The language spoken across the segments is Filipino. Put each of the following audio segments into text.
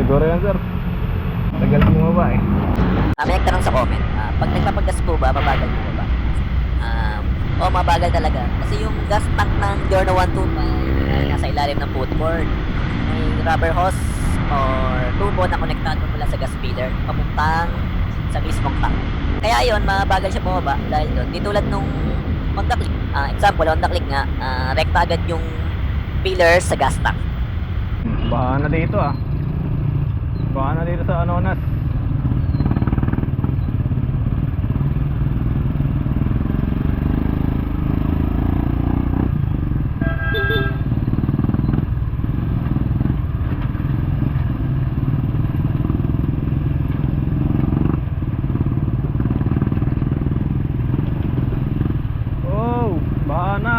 Siguro yan, sir. Tagal bumaba eh. Ah, may nagtanong sa comment, ah, pag nagpapagas po ba, mabagal po ba? Um, o mabagal talaga. Kasi yung gas tank ng Giorno 125 ay nasa ilalim ng footboard. May rubber hose or tubo na konektado mula sa gas filler papuntang sa mismong tank. Kaya yon mabagal siya bumaba dahil doon. Di tulad nung Honda Click. Ah, example, Honda Click nga, ah, rekta agad yung filler sa gas tank. Baka na dito ah. Baka na dito sa Anonas. Oh, baka na.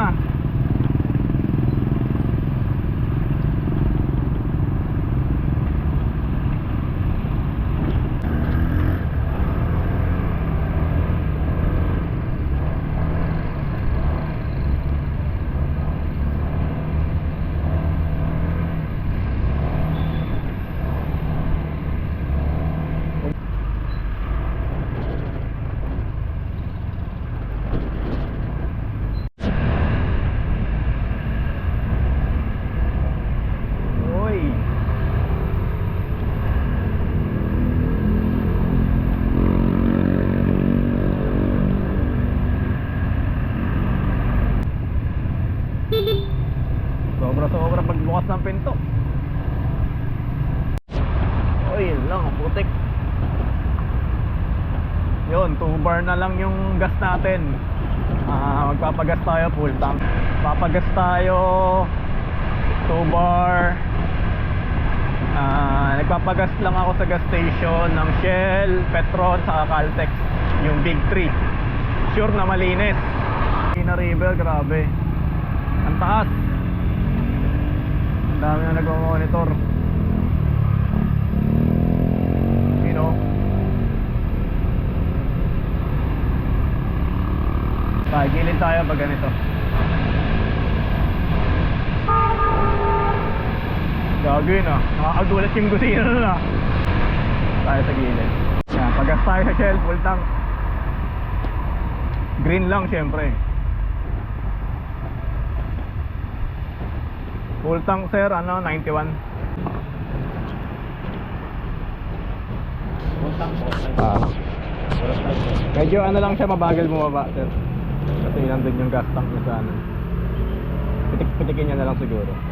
Uy. Sobra-sobra pagbukas ng pinto. Uy, yun lang, ang putik. Yun, 2 bar na lang yung gas natin. Ah, magpapagas tayo full tank. Papagas tayo 2 bar. Ah, nagpapagas lang ako sa gas station ng Shell, Petron, saka Caltex. Yung Big 3. Sure na malinis. Pina River, grabe. Ang taas. Dami na nag-monitor. You know? Pagilid tayo pag ganito. Gagawin ah. Nakakagulat yung gusina nun ah. Tayo sa gilid. Yan, pagas tayo sa shell, full tank. Green lang syempre. Full tank sir, ano, 91. Ah. Medyo ano lang siya, mabagal bumaba sir. Kasi nandun yung gas tank na sa ano. Pitik-pitikin niya na lang siguro.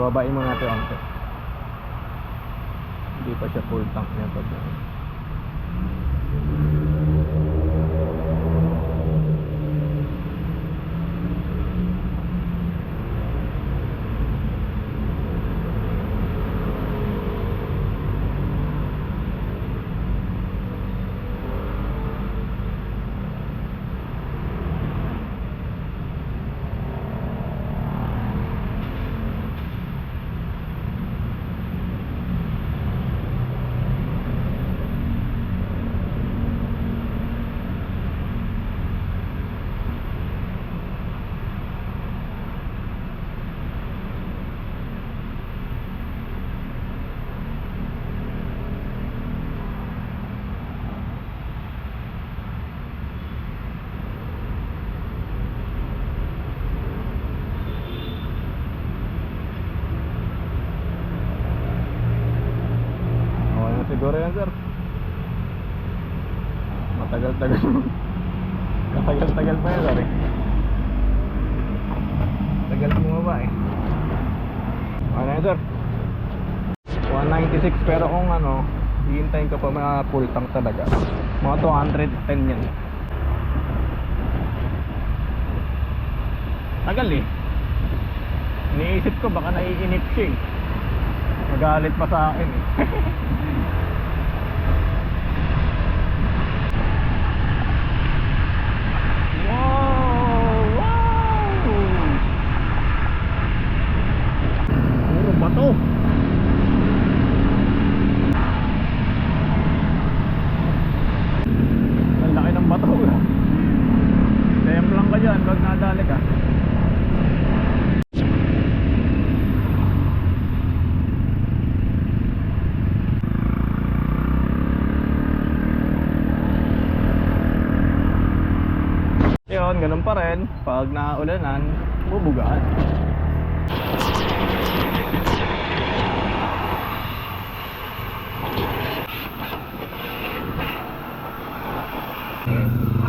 Pababain mo natin ang Hindi pa siya full tank niya pag Okay na siguro yan sir Matagal-tagal Katagal-tagal pa yan sir eh. Tagal bumaba eh na yan sir 196 pero kung ano Hihintayin ko pa mga full tank talaga Mga 210 yan Tagal eh. Iniisip ko baka naiinip siya eh. Magalit pa sa akin eh. naman, ganun pa rin. Pag naulanan, bubugaan. Mm-hmm.